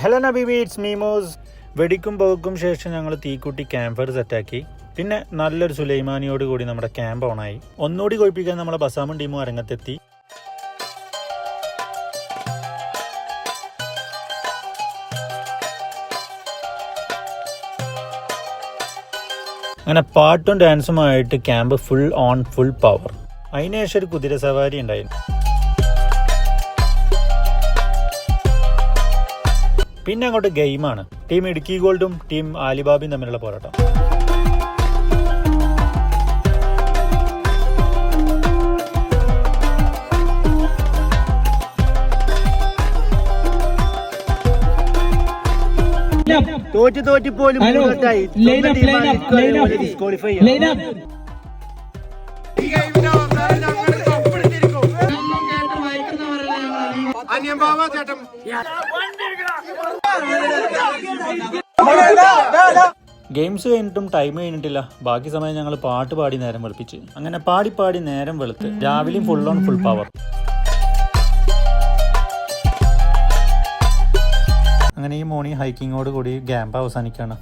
Hello നബീബി it's മീമോസ്. വെടിക്കും പോക്കും ശേഷം ഞങ്ങൾ തീക്കുട്ടി ക്യാമ്പ് ഫയർ സെറ്റാക്കി. പിന്നെ നല്ലൊരു സുലൈമാനിയോട് കൂടി നമ്മുടെ ക്യാമ്പ് ഓണായി. ഒന്നുകൂടി കൊഴിപ്പിക്കാൻ നമ്മളെ ബസാമൻ ടീമും അരങ്ങത്തെത്തി. അങ്ങനെ പാട്ടും ഡാൻസുമായിട്ട് camp full on full power. അതിനുശേഷം ഒരു കുതിര സവാരി ഉണ്ടായിരുന്നു. പിന്നെ അങ്ങോട്ട് ഗെയിമാണ്. ടീം ഇടുക്കി ഗോൾഡും ടീം ആലിബാബിയും തമ്മിലുള്ള പോരാട്ടം. തോറ്റ് തോറ്റ് പോലും ഹലോ മൂന്നോട്ടായി. ലൈൻ അപ്പ് ഗെയിംസ് കഴിഞ്ഞിട്ടും ടൈം കഴിഞ്ഞിട്ടില്ല. ബാക്കി സമയം ഞങ്ങൾ പാട്ട് പാടി നേരം വെളുപ്പിച്ച്. അങ്ങനെ പാടി പാടി നേരം വെളുത്ത് രാവിലെയും ഫുൾ ഓൺ ഫുൾ പവർ അങ്ങനെ ഈ മോർണിംഗ് ഹൈക്കിങ്ങോട് കൂടി ക്യാമ്പ് അവസാനിക്കുകയാണ്